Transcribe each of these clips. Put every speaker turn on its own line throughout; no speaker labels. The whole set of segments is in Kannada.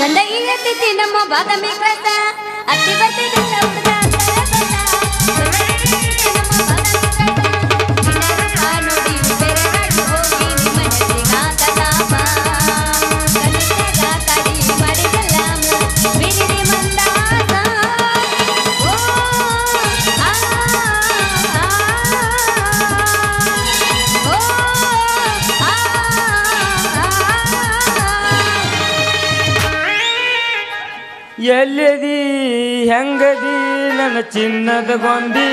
ಗಂಡ ಇಲ್ಲತ್ತಿದ್ದಿ ನಮ್ಮ ಬಾದಾಮಿ ಕ್ರಾಸ ಅತ್ತಿ ಬರ್ತಿದ್ದಿಲ್ಲ
ಎಲ್ಲದಿ ಹೆಂಗದಿ ನನ್ನ ಚಿನ್ನದ ಗೊಂದಿ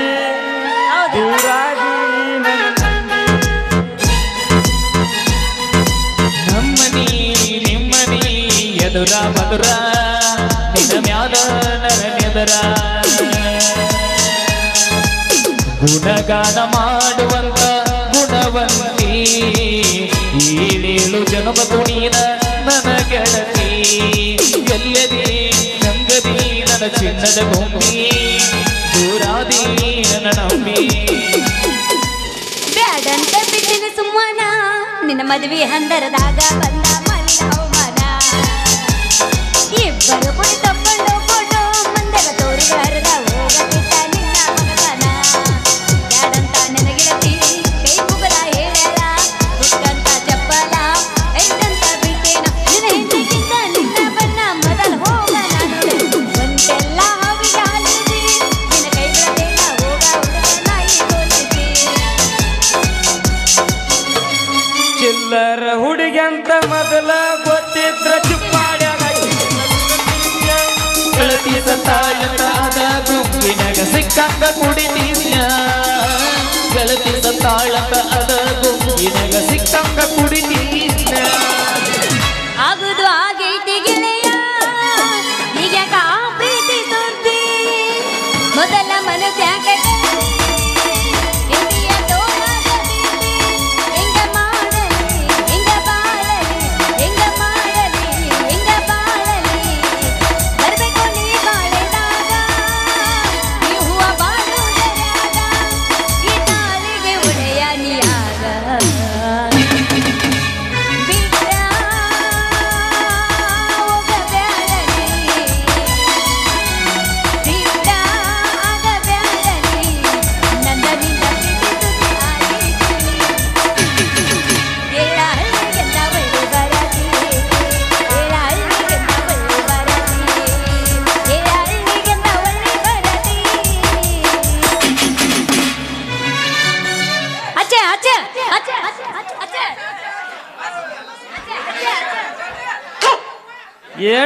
ನಂದಿ.
ನಮ್ಮನಿ ನಿಮ್ಮನಿ ಎದುರ ಮಧುರ. ನಿನ್ನ ಮ್ಯಾಲ ನರನೆದರ ಗುಣಗಾನ ಮಾಡುವಂತ ಗುಣವಂತಿ ಈಡೇಳು ಜನ್ಮ ಕುಣಿನ ನನ್ನ ಗೆಳತಿ. ಎಲ್ಲದಿ ನನ್ನ ಚಿನ್ನದ ಭೂಮಿ, ದೂರಾದಿ ನಂಬಿ.
ಬ್ಯಾಡಂತ ಬಿಟ್ಟಿನ ಸುಮ್ಮನ, ನಿನ್ನ ಮದುವೆ ಹಂದರದಾಗ ಬಂದ ಮಣ್ಣಿನ ಅವಮಾನ. ಇಬ್ಬರು ತಪ್ಪಂಡು ಫೋಟೋ ಮಂದರ ತೋರಿ
ಹುಡುಗಂತ ಮೊದಲ ಗೊತ್ತಿದ್ರ ಚುಪ್ಪಾಡ್ಯಾಗ
ಗೆಳತಿ ಸತ್ತಾಳದ ಗುಂಪಿನಾಗ ಸಿಕ್ಕಂಗ ಕುಡಿತೀಯ ಗೆಳತಿ ಸತ್ತಾಳದ ಅದ ಗುಂಪಿನಾಗ ಸಿಕ್ಕಂಗ ಕುಡಿತೀಯ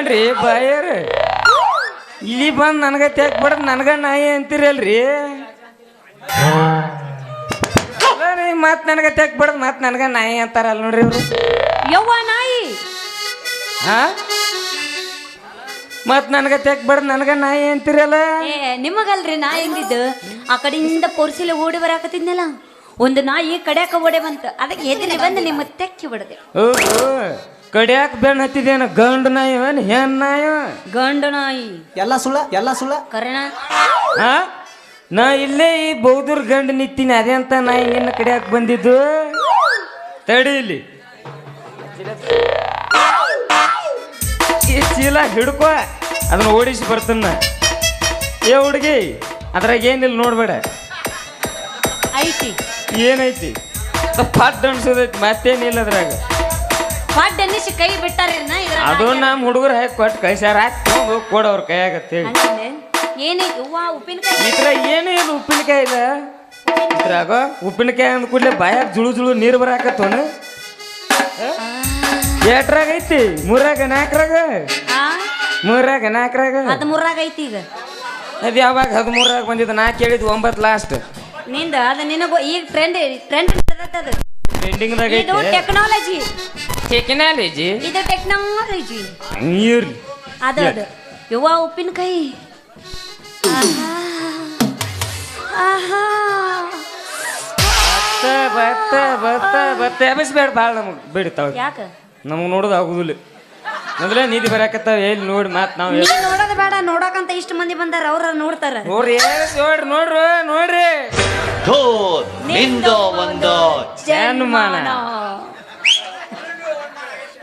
ಏನ್ರಿ ಬಾಯರ್. ಇಲ್ಲಿ ಬಂದು ನನಗ ತೆಗ್ ಬಿಡದು ನನಗ ನಾಯಿ ಅಂತೀರಲ್ರಿ. ಮತ್ ನನಗ ತೆಗ್ ಬಿಡದು ಮತ್ ನನಗ ನಾಯಿ ಅಂತಾರಲ್ಲ ನೋಡ್ರಿ ಇವ್ರು.
ಯವ್ವ ನಾಯಿ?
ಹಾ ಮತ್ ನನಗ ತೆಗ್ ಬಿಡ ನನಗ ನಾಯಿ ಅಂತೀರಲ್ಲ?
ಏ ನಿಮಗಲ್ರಿ ನಾಯಿ ಹಿಂದಿದ್ದು ಆ ಕಡೆಯಿಂದ ಪೊರ್ಸಿಲೆ ಓಡಿ ಬರಾಕತ್ತಿದ್ನಲ್ಲ. ಒಂದು ನಾಯಿ ಕಡ್ಯಾಕ ಓಡೆ ಬಂತು ಅದಕ್ಕೆ ಎದುರಿ ಬಂದು ನಿಮ್ಮ ತೆಕ್ಕಿ ಬಿಡದೆ.
ಹೌದು. ಕಡಿಯಾಕ ಬೆನ್ ಹತ್ತಿದೇನ? ಗಂಡ ನಾಯಿ ಏನ್ ಹೆಣ್ ನಾಯಿ
ಗಂಡು ನಾಯಿ.
ಎಲ್ಲ ಸುಳ್ಳ ಎಲ್ಲ ಸುಳ್ಳ.
ಕರೆಣ.
ಹಾ ನಾ ಇಲ್ಲೇ ಈ ಬೌದ್ಧರ್ ಗಂಡ ನಿತ್ತೀನಿ ಅದೇ ಅಂತ ನಾಯಿ ನಿನ್ನ ಕಡಿಯಾಕ ಬಂದಿದ್ದು? ತಡಿ ಇಲ್ಲಿ. ಈ ಚೀಲ ಹಿಡ್ಕೊ ಅದನ್ನ ಓಡಿಸಿ ಬರ್ತಾನ. ಏ ಹುಡುಗಿ ಅದ್ರಾಗ ಏನಿಲ್ಲ ನೋಡ್ಬೇಡ.
ಐತಿ.
ಏನೈತಿ? ಪಟ್ ಅನ್ಸೋದೈತಿ ಮತ್ತೇನಿಲ್ಲ ಅದ್ರಾಗ.
ಪಾಡ್ ಅನ್ನಿಸಿ ಕೈ ಬಿಟ್ಟಾರ
ಅದು ನಮ್ಮ ಹುಡುಗರು ಹಾಕಿ ಕೊಟ್ಟು ಕಳ್ಸ್ಯಾರ. ಹಾಕಿ ಹೋಗಿ ಕೊಡೋರ್ ಕೈಯಾಗ ಅಂತೇಳಿ
ಏನೈತಿ ಹೂವ ಉಪ್ಪಿನಕಾಯಿ
ಇದ್ರ ಏನು ಇಲ್ಲ ಉಪ್ಪಿನಕಾಯಿ ಇಲ್ಲ ಇದ್ರಾಗ ಉಪ್ಪಿನಕಾಯಿ ಅಂದ ಕೂಡಲೇ ಬಾಯಾಗ ಜುಳು ಜುಳು ನೀರು ಬರಾಕತ್ತವನ. ಎಟ್ರಾಗ ಐತಿ? ಮೂರಾಗ ನಾಲ್ಕರಾಗ?
ಆ?
ಮೂರಾಗ ನಾಲ್ಕರಾಗ?
ಹದಿಮೂರಾಗ ಐತಿ ಈಗ.
ಅದು ಯಾವಾಗ ಹದಿಮೂರಾಗ ಬಂದಿದ್ದು? ನಾ ಕೇಳಿದ್ ಒಂಬತ್ತು
ಲಾಸ್ಟ್ನಿಂದ ಅದು ನಿನಗೂ ಈಗ ಟ್ರೆಂಡ್ ಟ್ರೆಂಡ್ ಅದು.
ಟ್ರೆಂಡಿಂಗ್ದಾಗ
ಇದು ಟೆಕ್ನಾಲಜಿ
ಟೆಕ್ನಾಲಜಿ
ಇದು ಟೆಕ್ನಾಲಜಿ
ನೀರ್ಲಿ
ಅದು ಅದು ಯುವ ಉಪ್ಪಿನಕಾಯಿ. ಆಹಾ. ಆಹಾ.
ಬತ್ತ ಬತ್ತ ಭತ್ತ ಎಬಸ್ಬೇಡ ಭಾಳ ನಮಗೆ. ಬೇಡಿತಾವ
ಯಾಕ?
ನಮಗೆ ನೋಡೋದು ಆಗುದಿಲ್ಲ. ಮೊದಲೇ ನಿಧಿ ಬರಾಕತ್ತಾವ ಎಲ್ಲಿ ನೋಡಿ ಮಾತ್ ನಾವು
ನೀ ನೋಡೋದು ಬೇಡ ನೋಡಕಂತ ಇಷ್ಟು ಮಂದಿ ಬಂದಾರ ಅವ್ರ ನೋಡ್ತಾರ.
ನೋಡ್ರಿ ನೋಡ್ರಿ ನೋಡ್ರಿ ನೋಡ್ರಿ.
ನಿಂದು ಒಂದು
ಜನ್ಮನ.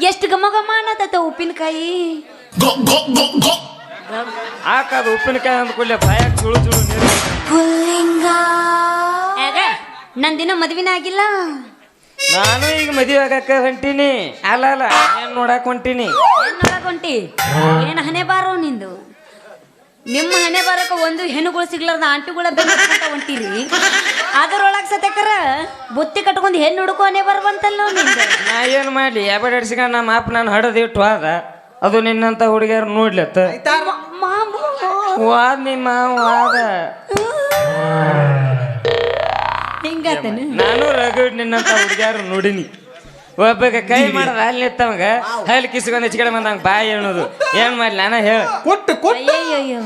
ಎಷ್ಟು ಘಮ ಘಮ ಅನ್ನತತ್ತ ಉಪ್ಪಿನಕಾಯಿ
ಹಾಕದು ಉಪ್ಪಿನಕಾಯಿ ಅಂದ್ಕೊಳ್ಳೆ ಭಯ ಚುಳು ಚುಳು ನೀರು
ನಂದಿನ ಮದ್ವಿನ ಆಗಿಲ್ಲ?
ನಾನು ಈಗ ಮದುವೆ ಆಗಕ್ಕ ಹೊಂಟೀನಿ. ಅಲ್ಲ ಅಲ್ಲ ಏನ್ ನೋಡಕ್ ಹೊಂಟೀನಿ?
ಏನ್ ನೋಡಕ್ ಹೊಂಟಿ? ಏನ್ ಹಣೆ ಬಾರೋ ನಿಂದು? ನಿಮ್ಮ ಹಣೆ ಬಾರಕ ಒಂದು ಹೆಣ್ಣುಗಳು ಸಿಗ್ಲಾರ್ದ ಆಂಟಿಗಳ ಬೆಂಕ ಹೊಂಟಿರಿ? ಅದರೊಳಗ್ ಸತ್ಯಕರ ಬುತ್ತಿ ಕಟ್ಕೊಂಡು ಹೆಣ್ಣು ಹುಡುಕೋನೆ ಬರ್ಬಂತಲ್ಲ
ನಾ ಏನ್ ಮಾಡ್ಲಿ? ಯಾಬಡಿಸ್ಕೊಂಡ್ ನಮ್ಮ ಅಪ್ಪ ನಾನು ಹಡದಿಟ್ಟು ಹೋದ. ಅದು ನಿನ್ನಂತ ಹುಡುಗಿಯರು ನೋಡ್ಲತ್ತ. ವಾದ್ ನಿಮ್ಮ ವಾದ
ಹಿಂಗಾತನ?
ನಾನು ರಗಡ್ ನಿನ್ನಂತ ಹುಡುಗಿಯರು ನೋಡಿನಿ. ಒಬ್ಬಗ ಕೈ ಮಾಡದ ಅಲ್ಲಿ ನಿತ್ತವಂಗ ಹಲ್ಲಿ ಕಿಸ್ಕೊಂಡ್ ಹೆಚ್ಚಿಗೆ ಬಂದಂಗ ಬಾಯಿ ಅನ್ನೋದು ಏನ್ ಮಾಡ್ಲಿ? ನಾನು ಹೇಳ.
ಕೊಟ್ಟು ಕೊಟ್ಟು.
ಅಯ್ಯಯ್ಯೋ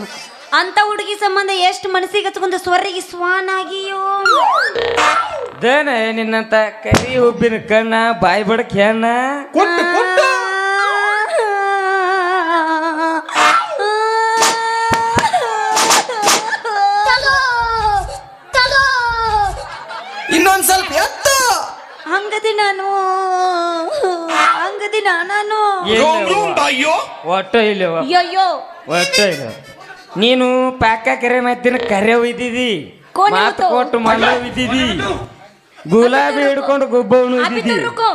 ಅಂತ ಹುಡುಗಿ ಸಂಬಂಧ ಎಷ್ಟು ಮನಸ್ಸಿಗೆ ಹತ್ಕೊಂಡು ಸ್ವರ್ರಿಗೆ ಸ್ವಾನ್ ಆಗಿಯೋ
ದೇನ ನಿನ್ನಂತ ಕರಿ ಉಬ್ಬಿನ ಕಣ್ಣ ಬಾಯಿ ಬಡಕ್ ಹೆಣ್ಣ
ಕೊಟ್ಟು ಕೊಟ್ಟು. ಇನ್ನೊಂದ್ ಸ್ವಲ್ಪ ಎತ್ತು.
ಹಂಗದಿ ನಾನು ಹಂಗದಿ ನಾನು
ಅಯ್ಯೋ
ಒಟ್ಟ ಇಲ್ಲ
ಅಯ್ಯೋ
ಒಟ್ಟ ಇಲ್ಲ ನೀನು ಪಾಕ ಕೆರೆ ಮತ್ತಿನ ಕರೆ ಒಯ್ದಿದಿ
ಕೋಣೆ
ಮಾತು
ಹೊತ್ತು.
ಕೊಟ್ಟು ಮಲ್ಲ ಒಯ್ದಿದಿ ಗುಲಾಬಿ ಹಿಡ್ಕೊಂಡು ಗುಬ್ಬವನು
ಅಭಿ
ಒಯ್ದಿದಿ
ತುರುಕು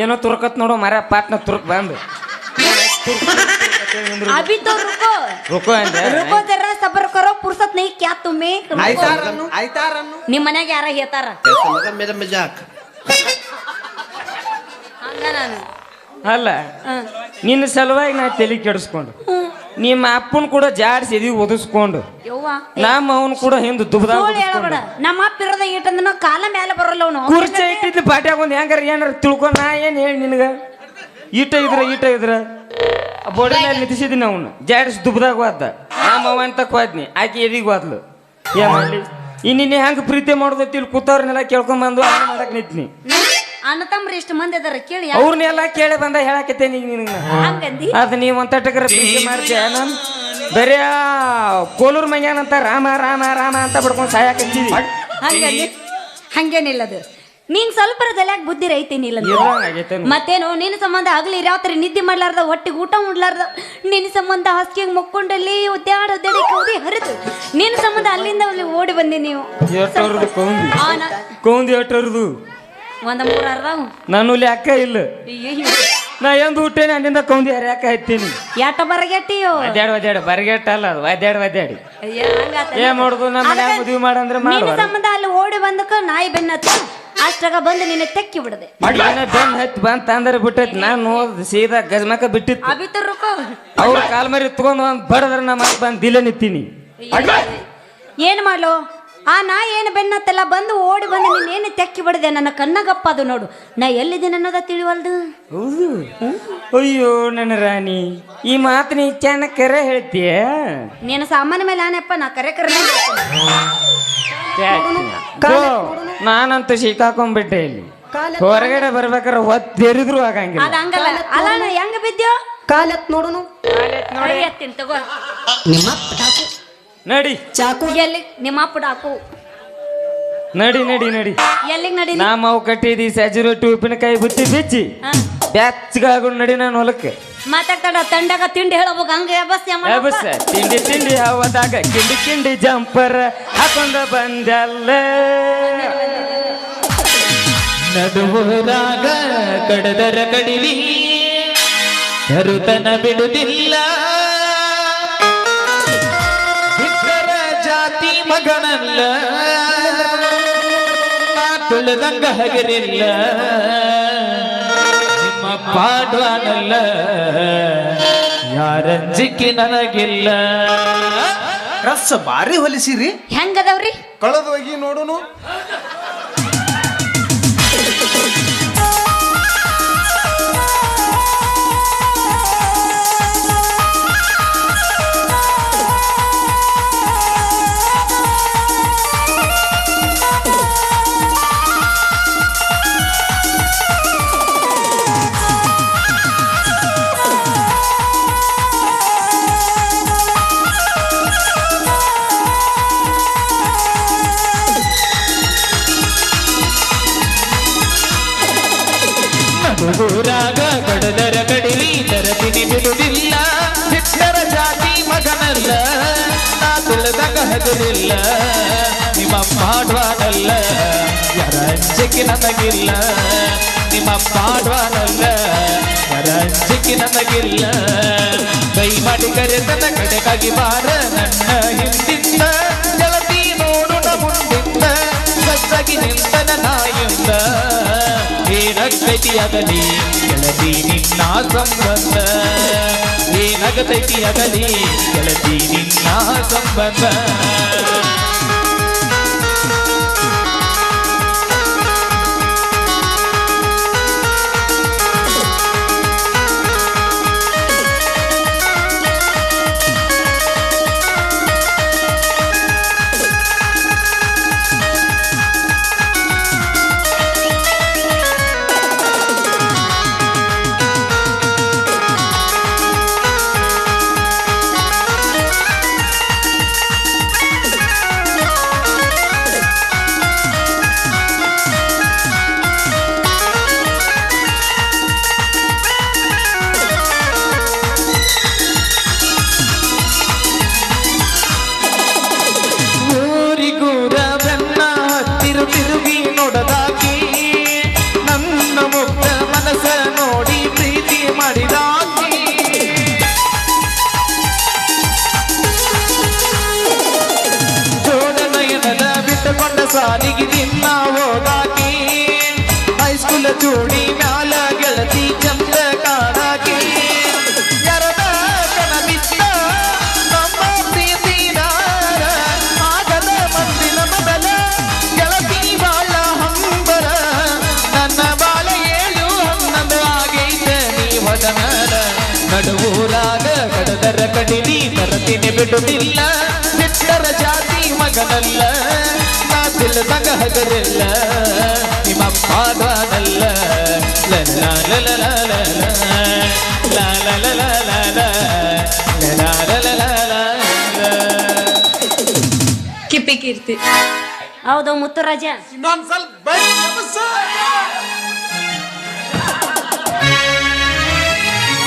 ಏನೋ ತುರ್ಕತ್ ನೋಡು ಮರ ಪಾಟ್ನ ತುರ್ಕ್ ಬಂದು
अभी तो रुको
ರುಕೋ ಅಂದ್ರೆ
रुको जरा सबर करो फुर्सत नहीं क्या तुम्हें
ಆಯ್ತಾರನ್ನು ಆಯ್ತಾರನ್ನು
ನಿಮ್ ಮನ್ಯಾಗ ಯಾರ ಹೇಳ್ತಾರ
मेरा मजाक
ಹಂಗ ನಾನು
ಅಲ್ಲ
ಹ್ಮ್.
ನಿನ್ನ ಸಲುವಾಗಿ ನಾ ತಲೆ ಕೆಡಿಸ್ಕೊಂಡು ನಿಮ್ಮ ಅಪ್ಪನ ಕೂಡ ಜಾಡ್ಸಿ ಎದಿ ಒದಿಸ್ಕೊಂಡು.
ಯವ್ವಾ
ನಮ್ಮ ಅವನು ಕೂಡ ಹಿಂದೆ ದುಬ್ದಾಗ
ಸುಳ್ಳು ಹೇಳಬೇಡ. ನಮ್ಮ ಅಪ್ಪ ಇರೋದ ಇಟ್ಟಂದ್ರ ಕಾಲ ಮೇಲೆ ಬರಲ್ಲ ಅವನು.
ಕುರ್ಚ ಇಟ್ಟಿದ್ದು ಪಾಟ್ಯಾಗ ಒಂದು ಹೆಂಗಾರ ಏನಾರ ತಿಳ್ಕೊಂಡ್ ನಾ ಏನ್ ಹೇಳಿ ನಿನಗ? ಈಟ ಇದ್ರ ಈಟ ಇದ್ರ. ಬೋಡಿ ಮೇಲೆ ನಿಂತಿಸಿದ್ದೀನಿ ಅವನು. ಜಾಡ್ಸ್ ದುಬ್ದಾಗ ಹೋದ ನಮ್ಮ ಅವ ಅಂತ ಹೋದ್ನಿ ಆಕೆ ಎದಿಗ್ ಹೋದ್ಲು ಏನ್ ಮಾಡ್ಲಿ? ಇನ್ನಿನೆ ಹೆಂಗ್ ಪ್ರೀತಿ ಮಾಡೋದೈತಿ ಇಲ್ಲಿ ಕೂತವ್ರನ್ನೆಲ್ಲ ಕೇಳ್ಕೊಂಡ್ ಬಂದು ಮಾಡಕ್ ನಿಂತ್ನಿ.
ಅಣ್ಣ ತಮ್ರಿ ಎಷ್ಟು ಮಂದಿ ಅದಾರ ಕೇಳಿ
ಅವ್ರನ್ನೆಲ್ಲ ಕೇಳಿ ಬಂದ ಹೇಳಕತ್ತೆ ಅದ್ ನೀವ್
ಹಂಗಂದಿ?
ಅದು ನೀವು ಒಂತಟಕರ ಪ್ರೀತಿ ಮಾಡ್ತೀಯ ನಾನು ಬರೀ ಕೋಲೂರ್ ಮಂಗ್ಯಾನಂತ ರಾಮ ರಾಮ ರಾಮ ಅಂತ ಬಿಡ್ಕೊಂಡು ಸಾಯಕತ್ತೀವಿ.
ಹಂಗಂದಿ? ಹಂಗೇನಿಲ್ಲ ಅದು. ನೀನ್ ಸ್ವಲ್ಪ ತಲೆಯಾಗ ಬುದ್ಧಿ ರೈತೀನಿ
ಇಲ್ಲ?
ಮತ್ತೇನು ನಿನ್ನ ಸಂಬಂಧ ಆಗ್ಲಿ ರಾತ್ರಿ ನಿದ್ದೆ ಮಾಡ್ಲಾರ್ದ ಹೊಟ್ಟಿಗೆ ಊಟ ಮಾಡ್ಲಾರ್ದ ನಿನ್ನ ಸಂಬಂಧ ಹಾಸಿಗೆ ಮುಕ್ಕೊಂಡಲ್ಲಿ ಒದ್ದಾಡ ಒದ್ದಾಡಿ ಕೌದಿ ಹರಿದು ನಿನ್ನ ಸಂಬಂಧ ಅಲ್ಲಿಂದ ಅಲ್ಲಿ ಓಡಿ ಬಂದಿ ನೀವು.
ಕೌಂದಿ? ಎಷ್ಟವ್ರದ್ದು
ಒಂದ ಮೂರ್
ನಾನು ಇಲ್ಲಿ ಅಕ್ಕ ಇಲ್ಲ. ನಾ ಎಂದು ಹುಟ್ಟೇನೆ ಅಲ್ಲಿಂದ ಕೌಂದಿ ಹರ್ಯಾಕ ಹತ್ತೀನಿ.
ಯಾಟ ಬರಗೆಟ್ಟಿಯೋ?
ಒದ್ಯಾಡ ಬರಗೆಟ್ಟ ಅಲ್ಲ ಅದು ಒದ್ಯಾಡ್ ಒದ್ಯಾಡಿ.
ಅಯ್ಯ, ಹಂಗಾತ.
ಏನ್ ಮಾಡುದು? ನಮ್ಮ ಮನ್ಯಾಗ ಮದುವೆ ಮಾಡಂದ್ರೆ
ನಿನ್ನ
ಮಾಡುವ
ಸಂಬಂಧ ಅಲ್ಲಿ ಓಡಿ ಬಂದಕ್ಕ ನಾಯಿ ಬೆನ್ನತ್ತ. ಅಷ್ಟಾಗ ಬಂದು ನಿನ್ನ ತೆಕ್ಕಿ ಬಿಡದೆ.
ಏನ ಬೆನ್ ಹತ್ತಿ ಬಂತ ಅಂದ್ರೆ ಬಿಟ್ಟೈತಿ. ನಾನು ಸೀದಾ ಗಜಮಕ ಬಿಟ್ಟಿತ್ತು.
ಅಭಿತರುಕೋ
ಅವ್ರ ಕಾಲ್ ಮರಿ ತಗೊಂಡ್ ಒಂದ್ ಬಡದ್ರ ನಮ್ಮ ಬಂದ್ ದಿಲೆ ನಿತ್ತೀನಿ
ಏನ್ ಮಾಡ್ಲು? ಆ ನಾ ಏನು ಬೆನ್ನತ್ತಲ್ಲ ಬಂದು ಓಡಿ ಬಂದು ನೀನೇನು ತೆಕ್ಕಿ ಬಿಡದೆ? ನನ್ನ ಕಣ್ಣಗಪ್ಪ ಅದು ನೋಡು. ನಾ ಎಲ್ಲಿದ್ದೀನಿ ಅನ್ನೋದ ತಿಳಿವಲ್ದು?
ಹೌದು. ಅಯ್ಯೋ ನನ್ನ ರಾಣಿ ಈ ಮಾತು ನೀ ಚೆನ್ನ ಕರೆ ಹೇಳ್ತೀಯ?
ನೀನು ಸಾಮಾನ್ಯ ಮೇಲೆ ಆನೆಪ್ಪ ನಾ ಕರೆ ಕರೆ
ನಾನಂತೂ ಸಿಕ್ಕಾಕೊಂಡ್ಬಿಟ್ಟೆ ಇಲ್ಲಿ. ಹೊರಗಡೆ ಬರ್ಬೇಕಾರೆ ಹೊತ್ತೆರಿದ್ರು ಆಗಂಗಿಲ್ಲ.
ಅದು ಹಂಗಲ್ಲ. ಅಲ್ಲ ನಾ ಹೆಂಗ ಬಿದ್ದ್ಯೋ
ಕಾಲತ್ ನೋಡುನು.
ನೋಡಿ. ಎತ್ತೀನಿ ತಗೋ.
ನಿಮ್ಮ
ನಡಿ.
ಚಾಕು.
ಎಲ್ಲಿ? ನಿಮ್ಮ ಅಪ್ಪ ಡಾಕು.
ನಡಿ ನಡಿ ನಡಿ.
ಎಲ್ಲಿಗೆ ನಡಿ
ನಾ ಮಾವು ಕಟ್ಟಿದಿ ಸಜ್ಜಿ ರೊಟ್ಟಿ ಉಪ್ಪಿನಕಾಯಿ ಬುತ್ತಿ ಬಿಚ್ಚಿ. ಬ್ಯಾಚ್ಗಾಗೊಂಡು ನಡಿ ನಾನು ಹೊಲಕ್ಕೆ.
ಮಾತಾಡ್ತಾಡ ತಂಡಾಗ ತಿಂಡಿ ಹೇಳಬೇಕು ಹಂಗೆ ಬಸ್
ಏ ಬಸ್ ತಿಂಡಿ ತಿಂಡಿ ಹವದಾಗ ಕಿಂಡಿ ಕಿಂಡಿ ಜಂಪರ್ ಹಾಕೊಂಡ ಬಂದಲ್ಲ.
ನಡುವುದಾಗ ಕಡದರ ಕಡಿಲಿ ಕರುತನ ಬಿಡುದಿಲ್ಲ. ಮಗನಲ್ಲ. ತುಳಿದಂಗ ಹಗರಿಲ್ಲ. ನಿಮ್ಮ ಪಾಡ್ವಾನಲ್ಲ. ಯಾರಂಜಿಕ್ಕಿ ನನಗಿಲ್ಲ.
ರಸ ಬಾರಿ ಹೊಲಿಸಿರಿ.
ಹೆಂಗದವ್ರಿ?
ಕಳೆದೋಗಿ ನೋಡುನು.
ನನಗಿಲ್ಲ ನಿಮ್ಮಪ್ಪ ಆಡ್ವಾನಲ್ಲ ರಂಜಿಕೆ ನನಗಿಲ್ಲ ನಿಮ್ಮಪ್ಪ ಆಡ್ವಾನಲ್ಲ ರಂಜಿಕೆ ನನಗಿಲ್ಲ ಕೈ ಮಾಡಿ ಕರೆತನ ಕಡೆಗಾಗಿ ಬಾರ ನನ್ನ ಹಿಂದಿದ್ದ ಜಲತಿ ನೋಡು ನಮ್ಮುಂದಿದ್ದ ಸಜ್ಜಾಗಿ ನಿಂತನ ನಾಯಿಂದ ಏನಾಗ್ತೈತಿಯಾಗಲಿ ಗೆಳತಿ ನಿನ್ನ ಸಂಬಂಧ ಏನಾಗತೈತಿಯಾಗಲಿ ಗೆಳತಿ ನಿನ್ನ ಸಂಬಂಧ ತರತಿನಿ ಬಿಡುವುದಿಲ್ಲ ಬಿಟ್ಟರ ಜಾತಿ ಮಗನಲ್ಲ ನಾ ತಿಳಿದಾಗ ಹಗರಿಲ್ಲ ನಿಮ್ಮ ಪಾದನಲ್ಲ ಲಲ್ಲ ಲಲ ಲಲ ಲಲ
ಕಿಪ್ಪಿ ಕೀರ್ತಿ ಹೌದು ಮುತ್ತುರಾಜ
ಇನ್ನೊಂದ್ ಸ್ವಲ್ಪ.